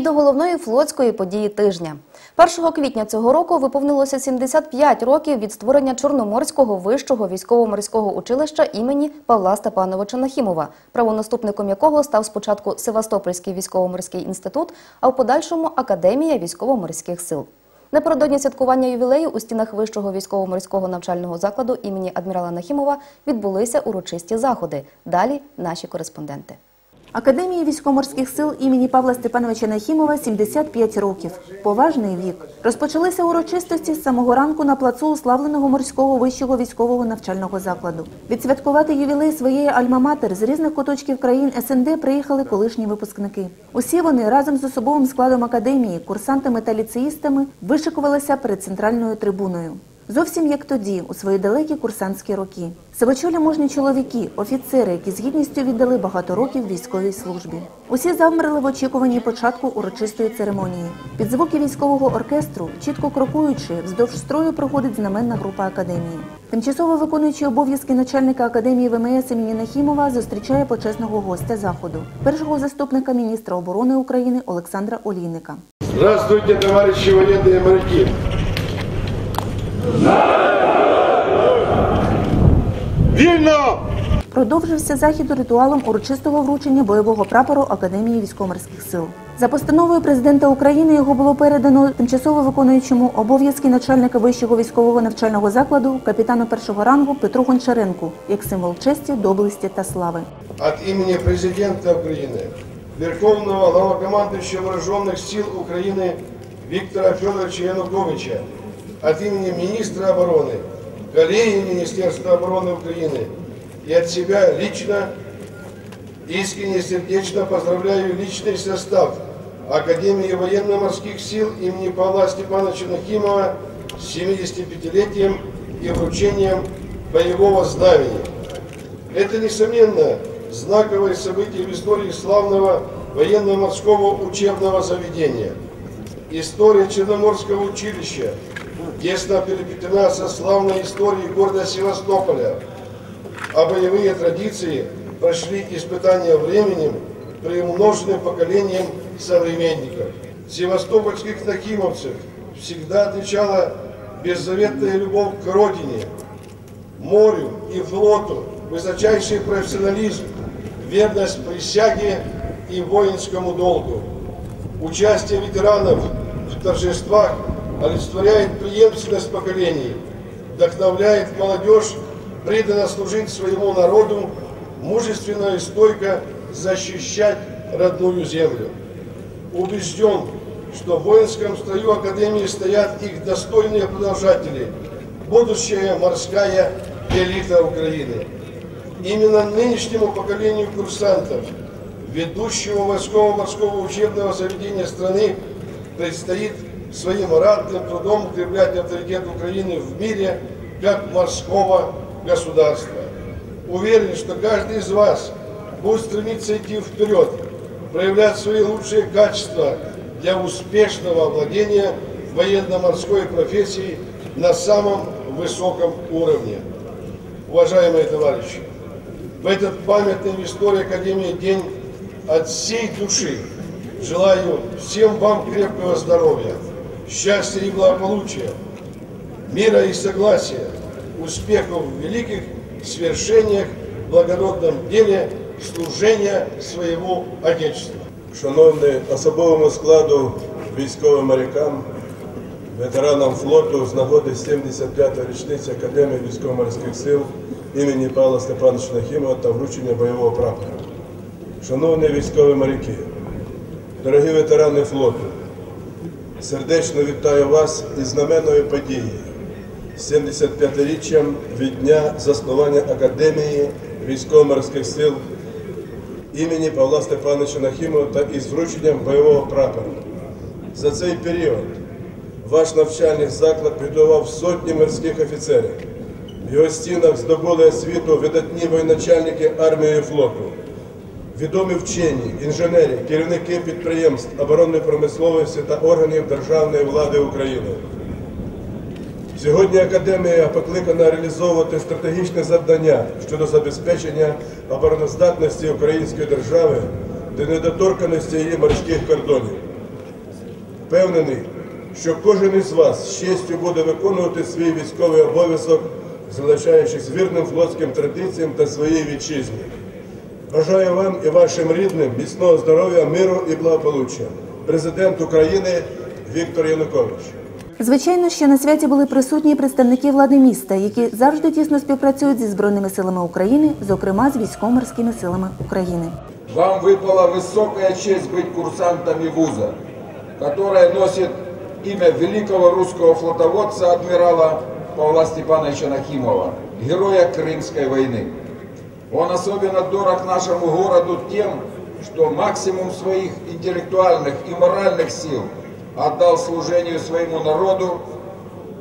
До головної флотської події тижня. 1 квітня цього року виповнилося 75 років від створення Чорноморського вищого військово-морського училища імені Павла Степановича Нахімова, правонаступником якого став спочатку Севастопольський військово-морський інститут, а в подальшому Академія військово-морських сил. Напередодні святкування ювілею у стінах вищого військово-морського навчального закладу імені адмірала Нахімова відбулися урочисті заходи. Далі наші кореспонденти. Академії військово-морських сил імені Павла Степановича Нахімова 75 років. Поважний вік. Розпочалися урочистості з самого ранку на плацу уславленого морського вищого військового навчального закладу. Відсвяткувати ювілей своєї альма-матер з різних куточків країн СНД приїхали колишні випускники. Усі вони разом з особовим складом академії, курсантами та ліцеїстами вишикувалися перед центральною трибуною. Зовсім як тоді, у свої далекі курсантські роки. Сивочолі мужні чоловіки, офіцери, які з гідністю віддали багато років військовій службі. Усі завмерли в очікуванні початку урочистої церемонії. Під звуки військового оркестру, чітко крокуючи, вздовж строю проходить знаменна група академії. Тимчасово виконуючий обов'язки начальника академії ВМС імені Нахімова зустрічає почесного гостя заходу, першого заступника міністра оборони України Олександра Олійника. Здравствуйте, товарищи военные моряки! Вільно! Продовжився захід ритуалом урочистого вручення бойового прапору Академії військово-морських сил. За постановою президента України його було передано тимчасово виконуючому обов'язки начальника вищого військового навчального закладу капітану першого рангу Петру Гончаренку як символ честі, доблесті та слави. От имени президента Украины, Верховного главнокомандующего Вооруженных сил Украины Виктора Федоровича Януковича, От имени министра обороны, коллеги Министерства обороны Украины и от себя лично искренне и сердечно поздравляю личный состав Академии военно-морских сил имени Павла Степановича Нахимова с 75-летием и вручением боевого знамени. Это, несомненно, знаковое событие в истории славного военно-морского учебного заведения. История Черноморского училища тесно переплетена со славной историей города Севастополя, а боевые традиции прошли испытания временем, приумноженным поколением современников. Севастопольских нахимовцев всегда отличала беззаветная любовь к родине, морю и флоту, высочайший профессионализм, верность присяге и воинскому долгу. Участие ветеранов в торжествах олицетворяет преемственность поколений, вдохновляет молодежь преданно служить своему народу, мужественно и стойко защищать родную землю. Убежден, что в воинском строю Академии стоят их достойные продолжатели, будущая морская элита Украины. Именно нынешнему поколению курсантов, ведущего войсково-морского учебного заведения страны, предстоит своим ратным трудом укреплять авторитет Украины в мире как морского государства. Уверен, что каждый из вас будет стремиться идти вперед, проявлять свои лучшие качества для успешного овладения военно-морской профессией на самом высоком уровне. Уважаемые товарищи, в этот памятный в истории Академии день от всей души желаю всем вам крепкого здоровья, счастья и благополучия, мира и согласия, успехов в великих свершениях, благородном деле служения своему Отечеству. Шановний особовому складу військовим морякам, ветеранам флоту з нагоди 75-ї річниці Академії військово-морських сил імені Павла Степановича Нахімова та вручення бойового прапора. Шановні військові моряки, дорогі ветерани флоту, сердечно вітаю вас із знаменною подією 75-річчям від дня заснування Академії військово-морських сил імені Павла Степановича Нахімова та із врученням бойового прапора. За цей період ваш навчальний заклад підготував сотні морських офіцерів. В його стінах здобули освіту видатні воєначальники армії і флоту, відомі вчені, інженери, керівники підприємств оборонної промисловості та органів державної влади України. Сьогодні академія покликана реалізовувати стратегічне завдання щодо забезпечення обороноздатності української держави та недоторканості її морських кордонів. Впевнений, що кожен із вас з честю буде виконувати свій військовий обов'язок, залишаючись вірним флотським традиціям та своїй вітчизні. Бажаю вам і вашим рідним міцного здоров'я, миру і благополуччя. Президент України Віктор Янукович. Звичайно, що на святі були присутні представники влади міста, які завжди тісно співпрацюють зі Збройними силами України, зокрема з військово-морськими силами України. Вам выпала высокая честь быть курсантами вуза, которая носит имя великого русского флотоводца адмирала Павла Степановича Нахимова, героя Крымской войны. Он особенно дорог нашему городу тем, что максимум своих интеллектуальных и моральных сил отдал служению своему народу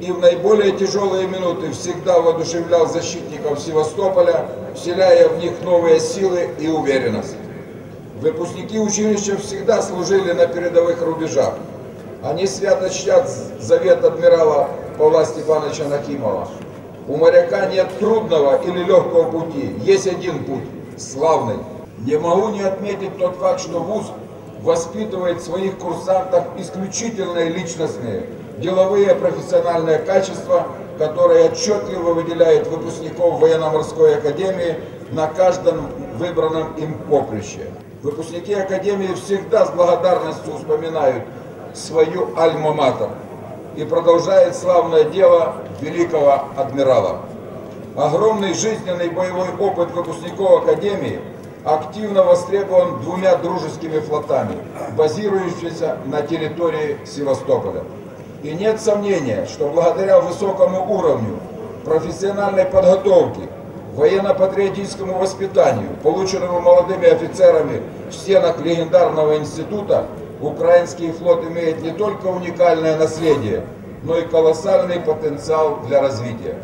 и в наиболее тяжелые минуты всегда воодушевлял защитников Севастополя, вселяя в них новые силы и уверенность. Выпускники училища всегда служили на передовых рубежах. Они свято чтят завет адмирала Павла Степановича Нахимова. У моряка нет трудного или легкого пути, есть один путь – славный. Не могу не отметить тот факт, что ВУЗ воспитывает в своих курсантах исключительные личностные, деловые профессиональные качества, которые отчетливо выделяют выпускников военно-морской академии на каждом выбранном им поприще. Выпускники академии всегда с благодарностью вспоминают свою альма-матер и продолжает славное дело великого адмирала. Огромный жизненный боевой опыт выпускников Академии активно востребован двумя дружескими флотами, базирующимися на территории Севастополя. И нет сомнения, что благодаря высокому уровню профессиональной подготовки, военно-патриотическому воспитанию, полученному молодыми офицерами в стенах легендарного института, украинский флот имеет не только уникальное наследие, но и колоссальный потенциал для развития.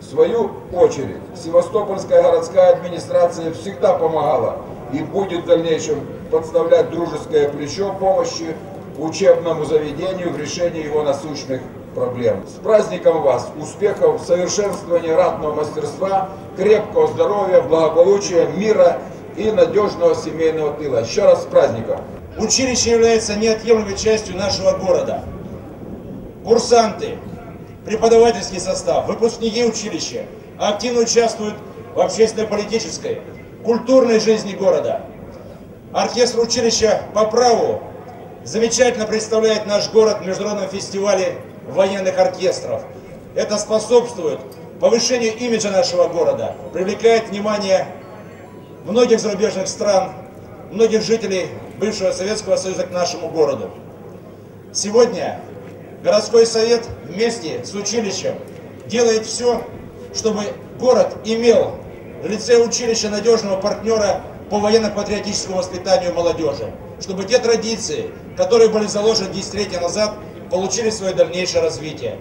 В свою очередь, Севастопольская городская администрация всегда помогала и будет в дальнейшем подставлять дружеское плечо помощи учебному заведению в решении его насущных проблем. С праздником вас! Успехов в совершенствовании ратного мастерства, крепкого здоровья, благополучия, мира и надежного семейного тыла. Еще раз с праздником! Училище является неотъемлемой частью нашего города. Курсанты, преподавательский состав, выпускники училища активно участвуют в общественно-политической, культурной жизни города. Оркестр училища по праву замечательно представляет наш город в международном фестивале военных оркестров. Это способствует повышению имиджа нашего города, привлекает внимание многих зарубежных стран, многих жителей бывшего Советского Союза к нашему городу. Сегодня городской совет вместе с училищем делает все, чтобы город имел в лице училища надежного партнера по военно-патриотическому воспитанию молодежи, чтобы те традиции, которые были заложены десятилетия назад, получили свое дальнейшее развитие.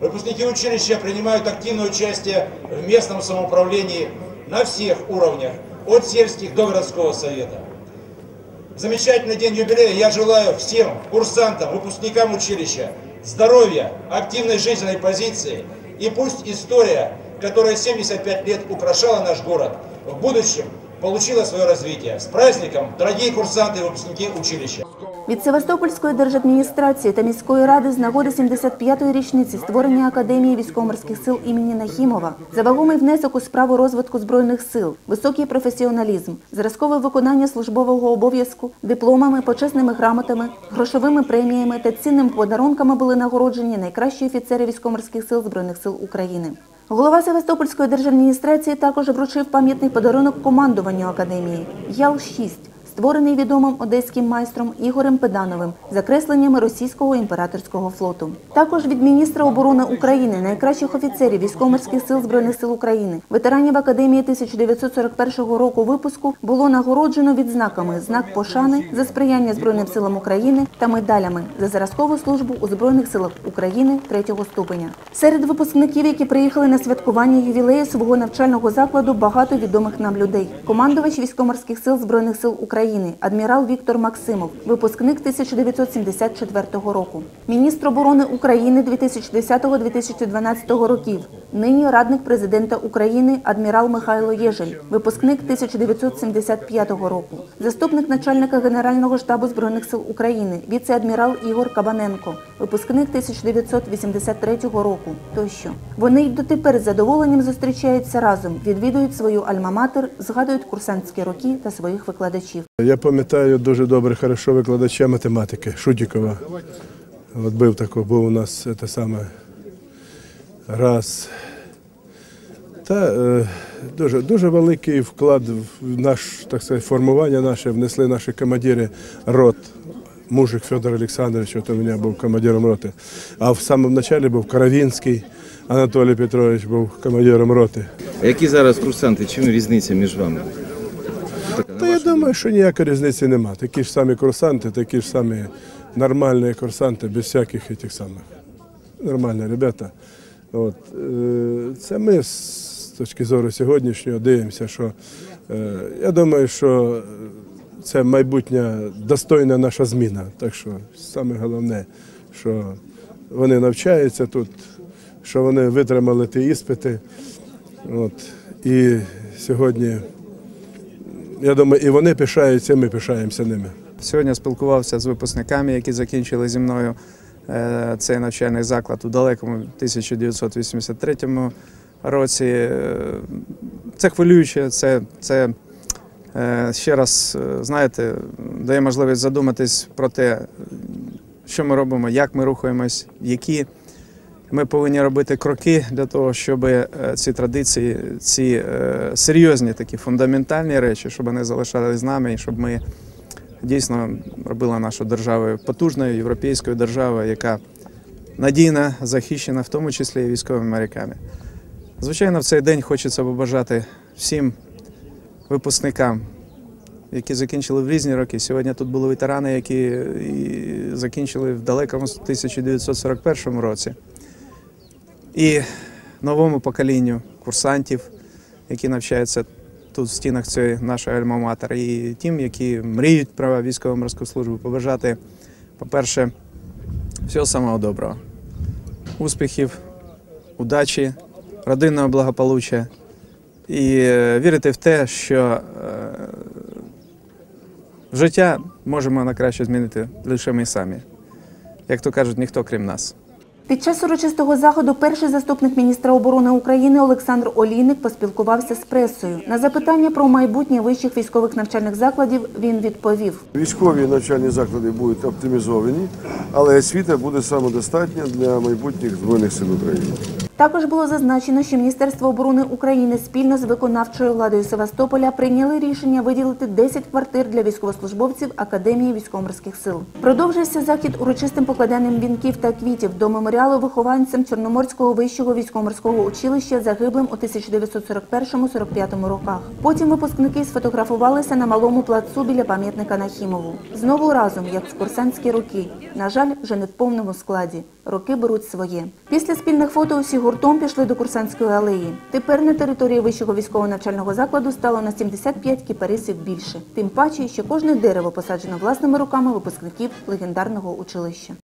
Выпускники училища принимают активное участие в местном самоуправлении на всех уровнях, от сельских до городского совета. Замечательный день юбилея я желаю всем курсантам, выпускникам училища здоровья, активной жизненной позиции и пусть история, которая 75 лет украшала наш город, в будущем получила свое развитие. С праздником, дорогие курсанты и выпускники училища! Від Севастопольської держадміністрації та міської ради з нагоди 75-ї річниці створення Академії військово-морських сил імені Нахімова за вагомий внесок у справу розвитку збройних сил, високий професіоналізм, зразкове виконання службового обов'язку, дипломами, почесними грамотами, грошовими преміями та цінними подарунками були нагороджені найкращі офіцери військово-морських сил збройних сил України. Голова Севастопольської держадміністрації також вручив пам'ятний подарунок командуванню академії Ял-6 створений відомим одеським майстром Ігорем Педановим за кресленнями російського імператорського флоту. Також від міністра оборони України, найкращих офіцерів військово-морських сил збройних сил України, ветеранів академії 1941 року випуску було нагороджено відзнаками знак пошани за сприяння збройним силам України та медалями за зразкову службу у збройних силах України третього ступеня. Серед випускників, які приїхали на святкування ювілею свого навчального закладу, багато відомих нам людей. Командувач військово-морських сил збройних сил України. України, адмірал Віктор Максимов, випускник 1974 року. Міністр оборони України 2010-2012 років. Нині радник президента України адмірал Михайло Єжель, випускник 1975 року. Заступник начальника Генерального штабу Збройних сил України, віце-адмірал Ігор Кабаненко, випускник 1983 року. Тощо. Вони й дотепер з задоволенням зустрічаються разом, відвідують свою альма-матер, згадують курсантські роки та своїх викладачів. Я пам'ятаю дуже добре, хорошо викладача математики Шутікова. От був такий, був у нас те саме раз. Та е, дуже, дуже великий вклад в наш, так сказати, формування наше внесли наші командири рот. Мужик Федор Олександрович, от у мене був командиром роти. А в самому початку був Каравінський Анатолій Петрович був командиром роти. А які зараз курсанти? Чим різниця між вами? Така, на Та я вашу думаю, що ніякої різниці нема. Такі ж самі курсанти, такі ж самі нормальні курсанти, без всяких тих самих. Нормальні ребята. От. е, Це ми з точки зору сьогоднішнього дивимося, що е, я думаю, що це майбутня достойна наша зміна. Так що саме головне, що вони навчаються тут, що вони витримали ті іспити. От. І сьогодні я думаю, і вони пишаються, і ми пишаємося ними. Сьогодні спілкувався з випускниками, які закінчили зі мною е, цей навчальний заклад у далекому 1983 році. Е, Це хвилююче, це, це е, ще раз, знаєте, дає можливість задуматись про те, що ми робимо, як ми рухаємось, які ми повинні робити кроки для того, щоб е, ці традиції, ці е, серйозні такі фундаментальні речі, щоб вони залишались з нами і щоб ми дійсно робила нашу державу потужною європейською державою, яка надійна, захищена, в тому числі і військовими моряками. Звичайно, в цей день хочеться побажати всім випускникам, які закінчили в різні роки. Сьогодні тут були ветерани, які закінчили в далекому 1941 році. І новому поколінню курсантів, які навчаються тут в стінах цієї нашої альма-матер, і тим, які мріють про військово-морську службу, побажати, по-перше, всього самого доброго, успіхів, удачі, родинного благополуччя і е, вірити в те, що е, життя можемо на краще змінити лише ми самі. Як то кажуть, ніхто крім нас. Під час урочистого заходу перший заступник міністра оборони України Олександр Олійник поспілкувався з пресою. На запитання про майбутнє вищих військових навчальних закладів він відповів. Військові навчальні заклади будуть оптимізовані, але освіта буде самодостатня для майбутніх збройних сил України. Також було зазначено, що Міністерство оборони України спільно з виконавчою владою Севастополя прийняли рішення виділити 10 квартир для військовослужбовців Академії військово-морських сил. Продовжився захід урочистим покладанням вінків та квітів до меморіалу вихованцям Чорноморського вищого військово-морського училища загиблим у 1941-45 роках. Потім випускники сфотографувалися на малому плацу біля пам'ятника Нахімову. Знову разом, як в курсантські роки. На жаль, вже не в повному складі. Роки беруть своє. Після спільних фото усі гуртом пішли до Курсантської алеї. Тепер на території вищого військового навчального закладу стало на 75 кіпарисів більше. Тим паче, що кожне дерево посаджено власними руками випускників легендарного училища.